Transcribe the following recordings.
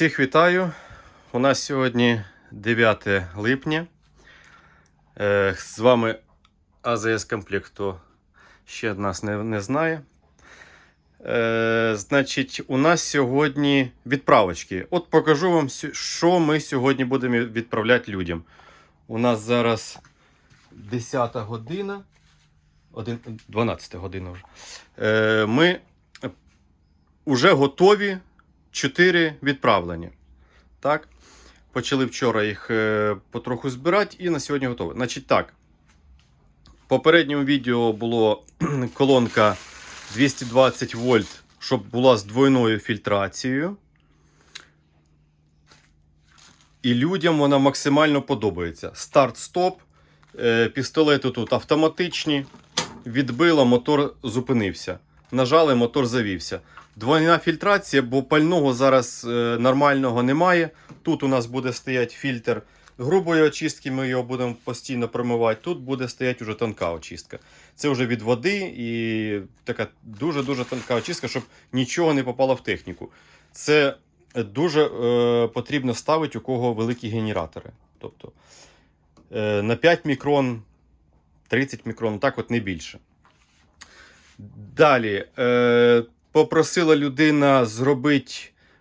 Всіх вітаю. У нас сьогодні 9 липня. Е, З вами АЗС Комплект, хто ще нас не, не знає. Е, значить, у нас сьогодні відправочки. От покажу вам, що ми сьогодні будемо відправляти людям. У нас зараз 10 година. 12 година вже. Е, ми вже готові 4 відправлення. Так? Почали вчора їх е, потроху збирати і на сьогодні готові. Значить так. В попередньому відео було колонка 220 вольт, щоб була з двойною фільтрацією. І людям вона максимально подобається. Старт-стоп. Е, пістолети тут автоматичні. Відбило, мотор зупинився. Нажали, мотор завівся. Двойна фільтрація, бо пального зараз е, нормального немає. Тут у нас буде стояти фільтр грубої очистки, ми його будемо постійно промивати. Тут буде стояти вже тонка очистка. Це вже від води і така дуже-дуже тонка очистка, щоб нічого не попало в техніку. Це дуже е, потрібно ставити, у кого великі генератори. Тобто е, на 5 мікрон, 30 мікрон, так от не більше. Далі. Е, попросила людина зробити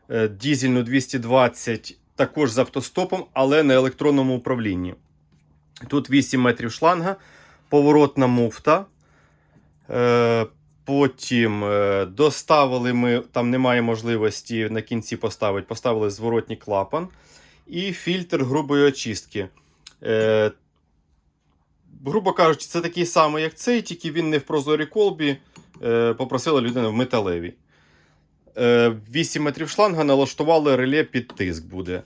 е, дізельну 220 також з автостопом, але на електронному управлінні. Тут 8 метрів шланга, поворотна муфта. Е, потім е, доставили ми, там немає можливості на кінці поставити, поставили зворотній клапан і фільтр грубої очистки. Грубо кажучи, це такий самий, як цей, тільки він не в прозорій колбі. Е, попросила людина в металевій. Е, 8 метрів шланга налаштували реле під тиск буде.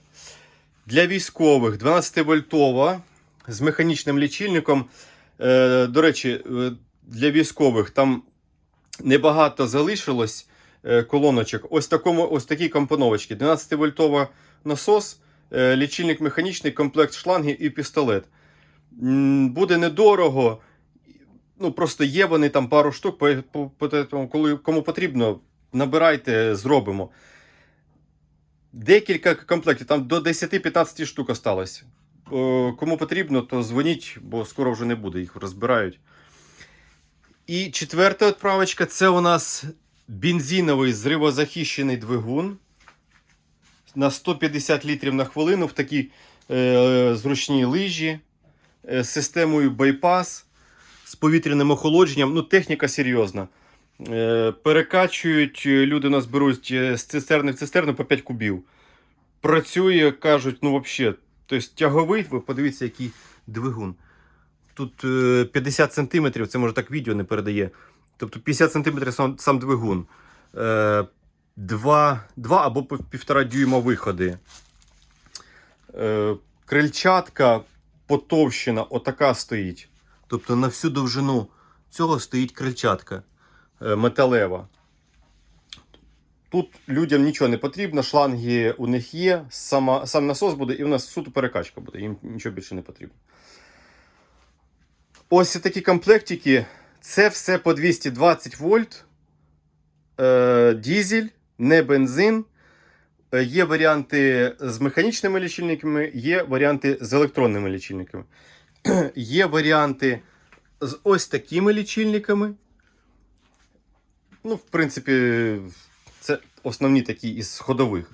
Для військових 12-вольтова з механічним лічильником. Е, До речі, е, для військових там небагато залишилось е, колоночок. Ось, такому, ось такі компоновочки. 12-вольтова насос, е, лічильник механічний, комплект шлангів і пістолет. Буде недорого. Ну, просто є вони там пару штук, по, по, по, коли кому потрібно, набирайте, зробимо. Декілька комплектів, там до 10-15 штук осталось. О, Кому потрібно, то дзвоніть, бо скоро вже не буде, їх розбирають. І четверта відправочка це у нас бензиновий зривозахищений двигун на 150 літрів на хвилину в такій е, зручній лижі е, системою байпас, з повітряним охолодженням. Ну, техніка серйозна. Е, перекачують, е, люди нас беруть е, з цистерни в цистерну по 5 кубів. Працює, кажуть, ну взагалі, тобто тяговий, ви подивіться, який двигун. Тут е, 50 см, це може так відео не передає. Тобто 50 см сам, сам двигун. Е, 2, 2 або пів- півтора дюйма виходи. Крильчатка потовщена, отака стоїть. Тобто на всю довжину цього стоїть крильчатка е, металева. Тут людям нічого не потрібно, шланги у них є, сама, сам насос буде, і у нас суто перекачка буде, їм нічого більше не потрібно. Ось такі комплектики. Це все по 220 вольт. Е, дізель, не бензин. Е, Є варіанти з механічними лічильниками, є варіанти з електронними лічильниками. Є варіанти з ось такими лічильниками. Ну, в принципі, це основні такі із ходових.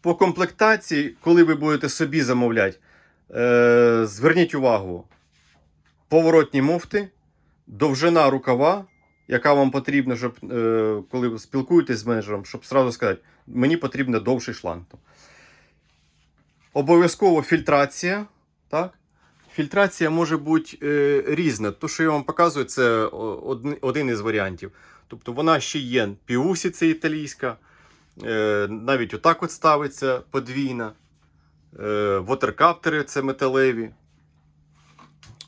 По комплектації, коли ви будете собі замовляти, е, зверніть увагу: поворотні муфти, довжина рукава, яка вам потрібна, щоб е, коли ви спілкуєтесь з менеджером, щоб сразу сказати, мені потрібен довший шланг. Обов'язково фільтрація. Так? Фільтрація може бути е, різна. То, що я вам показую, це один, із варіантів. Тобто вона ще є піусі, це італійська. Е, навіть отак от ставиться подвійна. Е, вотеркаптери це металеві.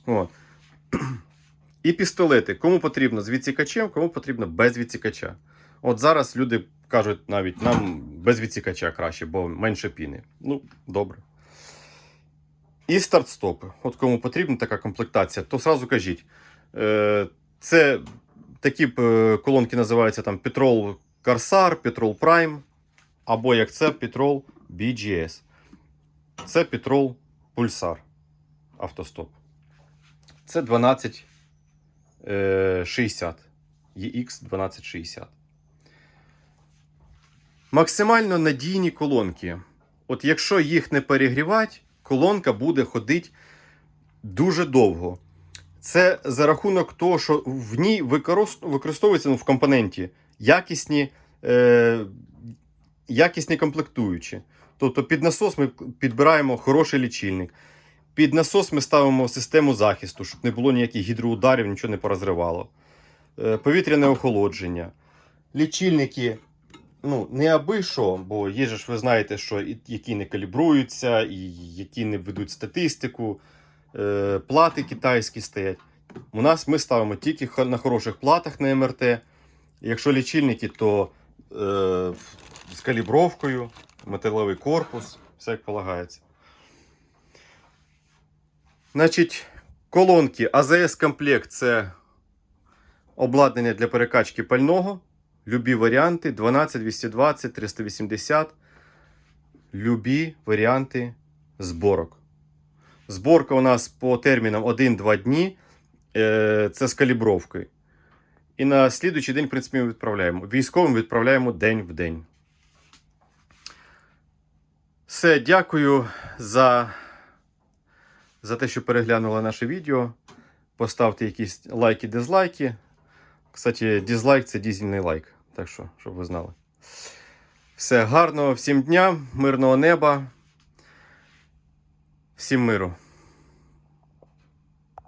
От. І пістолети. Кому потрібно з відсікачем, кому потрібно без відсікача. От зараз люди кажуть навіть нам без відсікача краще, бо менше піни. Ну, добре. І старт-стопи. От кому потрібна така комплектація, то сразу кажіть. Е, Це такі е, колонки називаються там Petrol Corsair, Petrol Prime. або як це Petrol BGS. Це Petrol Pulsar автостоп. Це 1260. EX 1260. Максимально надійні колонки. От якщо їх не перегрівати, колонка буде ходити дуже довго. Це за рахунок того, що в ній використ- використовуються ну, в компоненті якісні, е, якісні комплектуючі. Тобто під насос ми підбираємо хороший лічильник. Під насос ми ставимо систему захисту, щоб не було ніяких гідроударів, нічого не порозривало. Е, повітряне охолодження. Лічильники ну, не аби що, бо є ж ви знаєте, що і- які не калібруються, і які не ведуть статистику, е, плати китайські стоять. У нас ми ставимо тільки на хороших платах на МРТ. Якщо лічильники, то е, з калібровкою, металевий корпус, все як полагається. Значить, колонки АЗС комплект це обладнання для перекачки пального. Любі варіанти 12, 220, 380. Любі варіанти зборок. Зборка у нас по термінам 1-2 дні. Е, Це з калібровкою. І на слідуючий день, в принципі, ми відправляємо. Військовим відправляємо день в день. Все, дякую за, за те, що переглянули наше відео. Поставте якісь лайки, дизлайки. Кстати, дизлайк це дізельний лайк. Так що, щоб ви знали. Все, гарного всім дня, мирного неба. Всім миру.